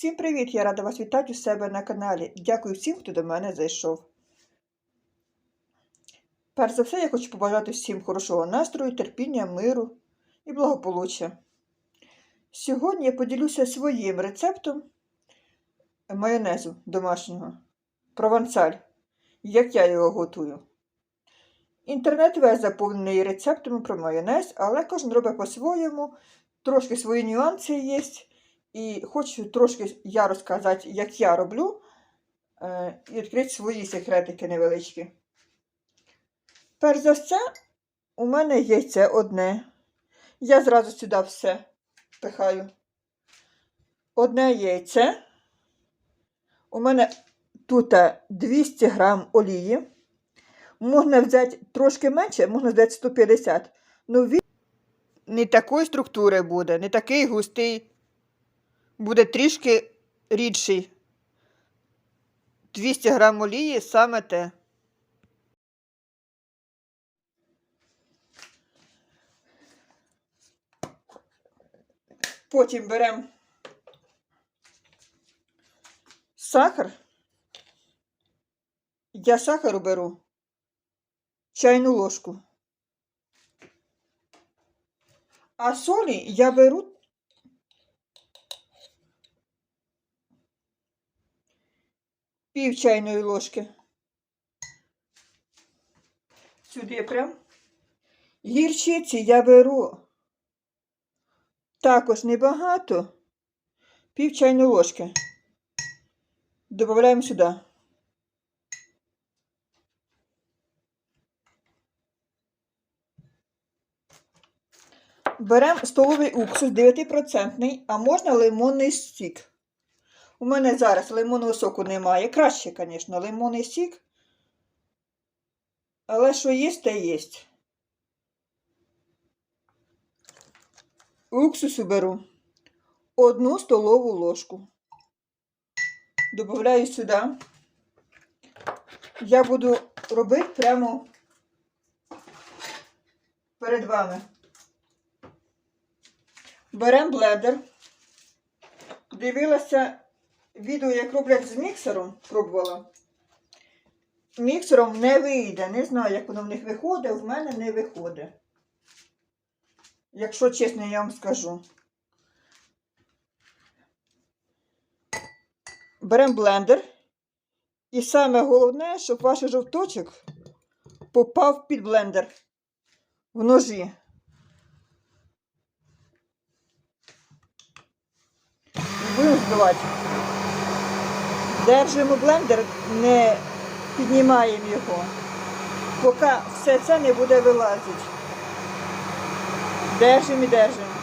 Всім привіт! Я рада вас вітати у себе на каналі. Дякую всім, хто до мене зайшов. Перш за все, я хочу побажати всім хорошого настрою, терпіння, миру і благополуччя. Сьогодні я поділюся своїм рецептом майонезу домашнього провансаль, як я його готую. Інтернет весь заповнений рецептами про майонез, але кожен робить по-своєму, трошки свої нюанси є. І хочу трошки я розказати, як я роблю, е, і відкрити свої секретики невеличкі. Перш за все, у мене яйце одне. Я зразу сюди все пихаю. Одне яйце. У мене тут 200 грам олії. Можна взяти трошки менше, можна взяти 150. Ну він не такої структури буде, не такий густий буде трішки рідший. 200 грам олії саме те. Потім беремо сахар. Я сахару беру чайну ложку. А солі я беру пів чайної ложки. Сюди прям. Гірчиці я беру також небагато, пів чайної ложки. Добавляємо сюди. Беремо столовий уксус 9%, а можна лимонний сік. У мене зараз лимонного соку немає. Краще, звісно, лимонний сік. Але що є, те є. Уксусу беру одну столову ложку. Добавляю сюди. Я буду робити прямо перед вами. Беремо блендер. Дивилася відео, як роблять з міксером, пробувала. Міксером не вийде. Не знаю, як воно в них виходить, в мене не виходить. Якщо чесно, я вам скажу. Беремо блендер. І саме головне, щоб ваш жовточок попав під блендер в ножі. Будемо збивати. Держимо блендер, не піднімаємо його, поки все це не буде вилазити. Держимо і держимо.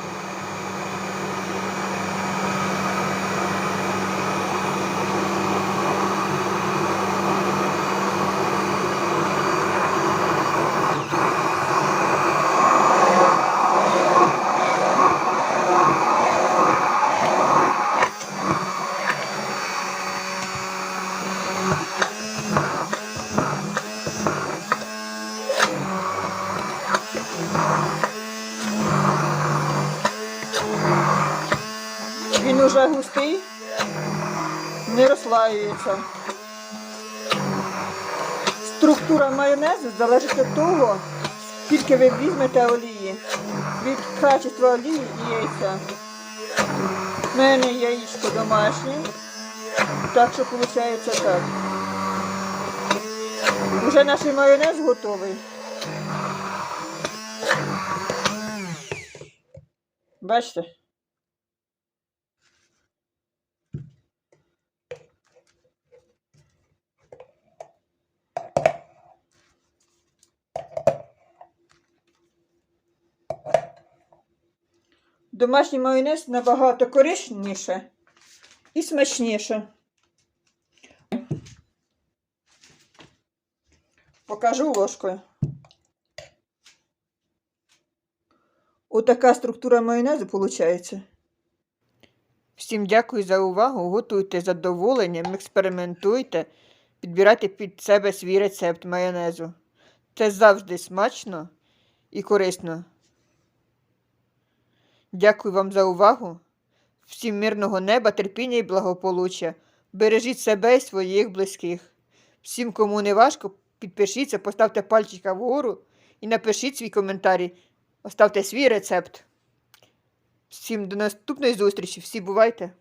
Він уже густий, не розслаюється. Структура майонезу залежить від того, скільки ви візьмете олії. Від качества олії і яйця. У мене яєчко домашнє, так що виходить так. Уже наш майонез готовий. Бачите? Домашній майонез набагато корисніше і смачніше. Покажу ложкою. Отака структура майонезу виходить. Всім дякую за увагу. Готуйте з задоволенням, експериментуйте, підбирайте під себе свій рецепт майонезу. Це завжди смачно і корисно. Дякую вам за увагу. Всім мирного неба, терпіння і благополуччя. Бережіть себе і своїх близьких. Всім, кому не важко, підпишіться, поставте пальчика вгору і напишіть свій коментарі. Оставте свій рецепт. Всім до наступної зустрічі. Всі бувайте!